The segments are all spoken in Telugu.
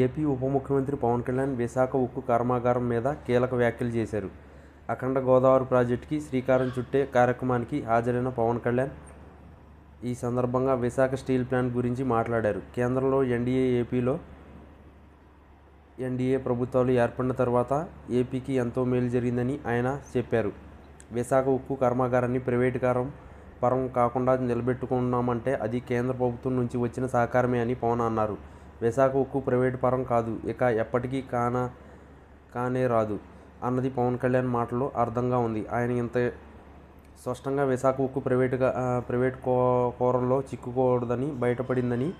ఏపీ ఉప ముఖ్యమంత్రి పవన్ కళ్యాణ్ విశాఖ ఉక్కు కర్మాగారం మీద కీలక వ్యాఖ్యలు చేశారు. అఖండ గోదావరి ప్రాజెక్టుకి శ్రీకారం చుట్టే కార్యక్రమానికి హాజరైన పవన్ కళ్యాణ్ ఈ సందర్భంగా విశాఖ స్టీల్ ప్లాంట్ గురించి మాట్లాడారు. కేంద్రంలో ఎన్డీఏ ఏపీలో ఎన్డీఏ ప్రభుత్వాలు ఏర్పడిన తర్వాత ఏపీకి ఎంతో మేలు జరిగిందని ఆయన చెప్పారు. విశాఖ ఉక్కు కర్మాగారాన్ని ప్రైవేటుకారం పరం కాకుండా నిలబెట్టుకున్నామంటే అది కేంద్ర ప్రభుత్వం నుంచి వచ్చిన సహకారమే అని పవన్ అన్నారు. విశాఖ ఉక్కు ప్రైవేటు పరం కాదు. ఇక ఎప్పటికీ కాన కానే రాదు అన్నది పవన్ కళ్యాణ్ మాటలో అర్థంగా ఉంది. ఆయన ఇంత స్పష్టంగా విశాఖ ఉక్కు ప్రైవేటుగా ప్రైవేట్ కో కోరల్లో చిక్కుకోకూడదని బయటపడిందని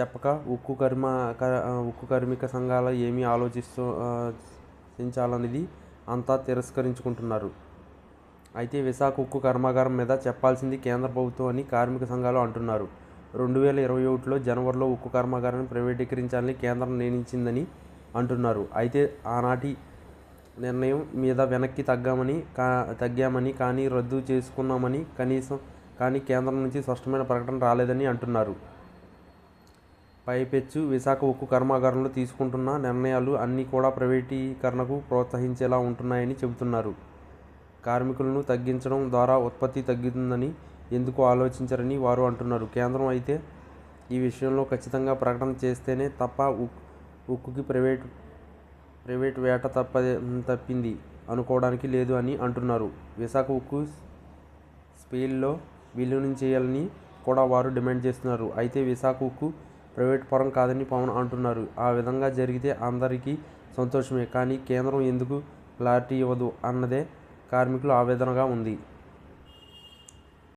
చెప్పక ఉక్కు కర్మ క- ఉక్కు కార్మిక సంఘాలు ఏమీ ఆలోచిస్తూ అంతా తిరస్కరించుకుంటున్నారు. అయితే విశాఖ ఉక్కు కర్మాగారం మీద చెప్పాల్సింది కేంద్ర ప్రభుత్వం అని కార్మిక సంఘాలు అంటున్నారు. రెండు వేల ఇరవై ఒకటిలో జనవరిలో ఉక్కు కర్మాగారాన్ని ప్రైవేటీకరించాలని కేంద్రం నిర్ణయించిందని అంటున్నారు. అయితే ఆనాటి నిర్ణయం మీద వెనక్కి తగ్గామని కా తగ్గామని కానీ రద్దు చేసుకున్నామని కనీసం కానీ కేంద్రం నుంచి స్పష్టమైన ప్రకటన రాలేదని అంటున్నారు. పైపెచ్చు విశాఖ ఉక్కు కర్మాగారంలో తీసుకుంటున్న నిర్ణయాలు అన్నీ కూడా ప్రైవేటీకరణకు ప్రోత్సహించేలా ఉంటున్నాయని చెబుతున్నారు. కార్మికులను తగ్గించడం ద్వారా ఉత్పత్తి తగ్గుతుందని ఎందుకు ఆలోచించరని వారు అంటున్నారు. కేంద్రం అయితే ఈ విషయంలో ఖచ్చితంగా ప్రకటన చేస్తేనే తప్ప ఉక్ ఉక్కుకి ప్రైవేట్ ప్రైవేట్ వేట తప్ప తప్పింది అనుకోవడానికి లేదు అని అంటున్నారు. విశాఖ ఉక్కు స్పెయిన్లో విలీనం చేయాలని కూడా వారు డిమాండ్ చేస్తున్నారు. అయితే విశాఖ ఉక్కు ప్రైవేట్ పరం కాదని పవన్ అంటున్నారు. ఆ విధంగా జరిగితే అందరికీ సంతోషమే కానీ కేంద్రం ఎందుకు క్లారిటీ ఇవ్వదు అన్నదే కార్మికుల ఆవేదనగా ఉంది.